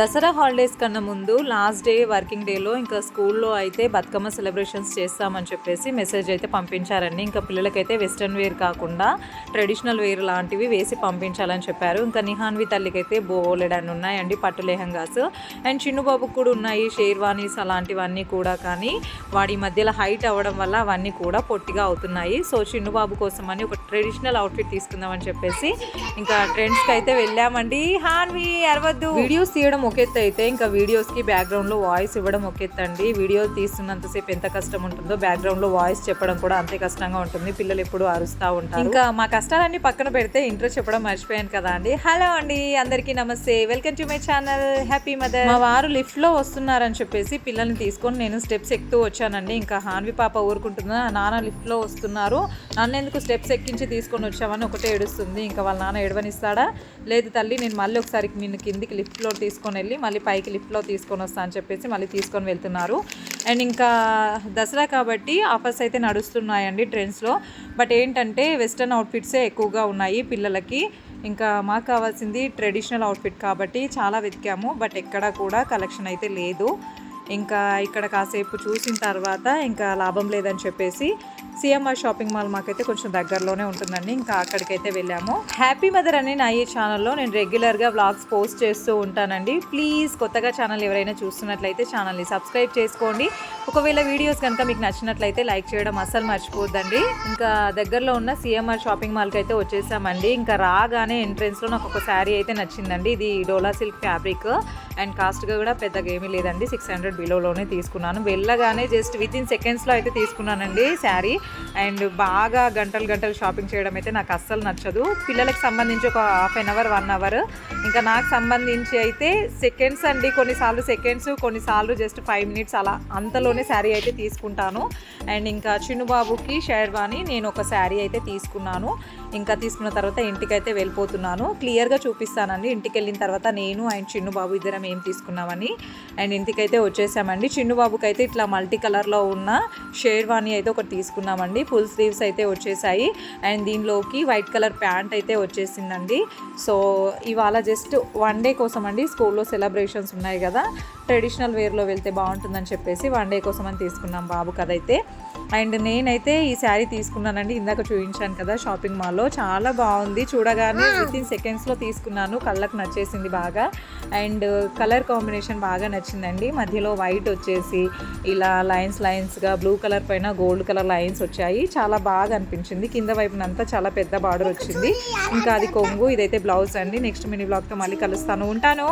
Dasara holidays కన్నా ముందు last day working డేలో ఇంకా స్కూల్లో అయితే బతుకమ్మ సెలబ్రేషన్స్ చేస్తామని చెప్పేసి మెసేజ్ అయితే పంపించారండి. ఇంకా పిల్లలకైతే వెస్ట్రన్ వేర్ కాకుండా ట్రెడిషనల్ వేర్ లాంటివి వేసి పంపించాలని చెప్పారు. ఇంకా నిహాన్వి తల్లికైతే బోలెడని ఉన్నాయండి పట్టు లెహంగాస్. అండ్ చిన్నుబాబుకు కూడా ఉన్నాయి షేర్వానీస్ అలాంటివన్నీ కూడా. కానీ వాడి మధ్యలో హైట్ అవ్వడం వల్ల అవన్నీ కూడా పొట్టిగా అవుతున్నాయి. సో చిన్నుబాబు కోసం అని ఒక ట్రెడిషనల్ అవుట్ఫిట్ తీసుకుందామని చెప్పేసి ఇంకా ట్రెండ్స్కి అయితే వెళ్ళామండి. హాన్వి అరవద్దు. వీడియోస్ తీయడం ఒక ఎత్తు అయితే ఇంకా వీడియోస్కి బ్యాక్గ్రౌండ్లో వాయిస్ ఇవ్వడం ఒక ఎత్తు అండి వీడియో తీస్తున్నంతసేపు ఎంత కష్టం ఉంటుందో బ్యాక్గ్రౌండ్లో వాయిస్ చెప్పడం కూడా అంతే కష్టంగా ఉంటుంది. పిల్లలు ఎప్పుడు అరుస్తూ ఉంటారు. ఇంకా మా కష్టాలన్నీ పక్కన పెడితే ఇంట్రో చెప్పడం మర్చిపోయాను కదా అండి. హలో అండి అందరికీ నమస్తే. Welcome to my channel. Happy mother మా వారు లిఫ్ట్లో వస్తున్నారని చెప్పేసి పిల్లల్ని తీసుకొని నేను స్టెప్స్ ఎక్కుతూ వచ్చానండి. ఇంకా హాన్వి పాప ఊరుకుంటుందా. నాన్న లిఫ్ట్లో వస్తున్నారు. నన్ను ఎందుకు స్టెప్స్ ఎక్కించి తీసుకొని వచ్చామని ఒకటే ఏడుస్తుంది. ఇంకా వాళ్ళ నాన్న ఏడవనిస్తాడా? లేదు తల్లి నేను మళ్ళీ ఒకసారి నిన్ను కిందికి లిఫ్ట్లో తీసుకొని తీసుకొని వెళ్ళి మళ్ళీ పైకి లిఫ్ట్లో తీసుకొని వస్తా అని చెప్పేసి మళ్ళీ తీసుకొని వెళ్తున్నారు. అండ్ ఇంకా దసరా కాబట్టి ఆఫర్స్ అయితే నడుస్తున్నాయండి ట్రెండ్స్లో. బట్ ఏంటంటే వెస్ట్రన్ అవుట్ఫిట్సే ఎక్కువగా ఉన్నాయి పిల్లలకి. ఇంకా మాకు కావాల్సింది ట్రెడిషనల్ అవుట్ఫిట్ కాబట్టి చాలా వెతికాము. బట్ ఎక్కడా కూడా కలెక్షన్ అయితే లేదు. ఇంకా ఇక్కడ కాసేపు చూసిన తర్వాత ఇంకా లాభం లేదని చెప్పేసి సిఎంఆర్ షాపింగ్ మాల్ మాకైతే కొంచెం దగ్గరలోనే ఉంటుందండి. ఇంకా అక్కడికైతే వెళ్ళాము. హ్యాపీ మదర్ అని నా ఈ ఛానల్లో నేను రెగ్యులర్గా వ్లాగ్స్ పోస్ట్ చేస్తూ ఉంటానండి. ప్లీజ్ కొత్తగా ఛానల్ ఎవరైనా చూస్తున్నట్లయితే ఛానల్ని సబ్స్క్రైబ్ చేసుకోండి. ఒకవేళ వీడియోస్ కనుక మీకు నచ్చినట్లయితే లైక్ చేయడం అస్సలు మర్చిపోద్దండి. ఇంకా దగ్గరలో ఉన్న సిఎంఆర్ షాపింగ్ మాల్కి అయితే వచ్చేసామండి. ఇంకా రాగానే ఎంట్రెన్స్లో నాకు ఒక శారీ అయితే నచ్చిందండి. ఇది డోలా సిల్క్ ఫ్యాబ్రిక్. అండ్ కాస్ట్గా కూడా పెద్దగా ఏమీ లేదండి. సిక్స్ హండ్రెడ్ బిలోలోనే తీసుకున్నాను. వెళ్ళగానే జస్ట్ విత్ ఇన్ సెకండ్స్లో అయితే తీసుకున్నానండి శారీ. అండ్ బాగా గంటలు గంటలు షాపింగ్ చేయడం అయితే నాకు అస్సలు నచ్చదు. పిల్లలకు సంబంధించి ఒక half an hour one hour. ఇంకా నాకు సంబంధించి అయితే సెకండ్స్ అండి. కొన్నిసార్లు సెకండ్స్ కొన్నిసార్లు జస్ట్ ఫైవ్ మినిట్స్ అలా అంతలోనే శారీ అయితే తీసుకుంటాను. అండ్ ఇంకా చిన్నుబాబుకి షేర్వాణి నేను ఒక శారీ అయితే తీసుకున్నాను. ఇంకా తీసుకున్న తర్వాత ఇంటికైతే వెళ్ళిపోతున్నాను. క్లియర్గా చూపిస్తానండి. ఇంటికి వెళ్ళిన తర్వాత నేను అండ్ చిన్నుబాబు ఇద్దరం ఏం తీసుకున్నామని. అండ్ ఇంటికైతే వచ్చేసామండి. చిన్నుబాబుకి అయితే ఇట్లా మల్టీ కలర్లో ఉన్న షేర్వాణి అయితే ఒకటి తీసుకున్నామండి. ఫుల్ స్లీవ్స్ అయితే వచ్చేసాయి. అండ్ దీనిలోకి వైట్ కలర్ ప్యాంట్ అయితే వచ్చేసిందండి. సో ఇవాళ జస్ట్ వన్ డే కోసం అండి స్కూల్లో సెలబ్రేషన్స్ ఉన్నాయి కదా. ట్రెడిషనల్ వేర్లో వెళ్తే బాగుంటుందని చెప్పేసి వన్ డే కోసం అని తీసుకున్నాం బాబు కదైతే అండ్ నేనైతే ఈ శారీ తీసుకున్నానండి. ఇందాక చూపించాను కదా షాపింగ్ మాల్లో చాలా బాగుంది. చూడగానే విత్ ఇన్ సెకండ్స్లో తీసుకున్నాను. కళ్ళకు నచ్చేసింది బాగా. అండ్ కలర్ కాంబినేషన్ బాగా నచ్చిందండి. మధ్యలో వైట్ వచ్చేసి ఇలా లైన్స్ లైన్స్గా బ్లూ కలర్ పైన గోల్డ్ కలర్ లైన్స్ వచ్చాయి. చాలా బాగా అనిపించింది. కింద వైపునంతా చాలా పెద్ద బార్డర్ వచ్చింది. ఇంకా అది కొంగు ఇదైతే బ్లౌజ్ అండి. నెక్స్ట్ మినీ బ్లాగ్తో మళ్ళీ కలుస్తాను. ఉంటాను.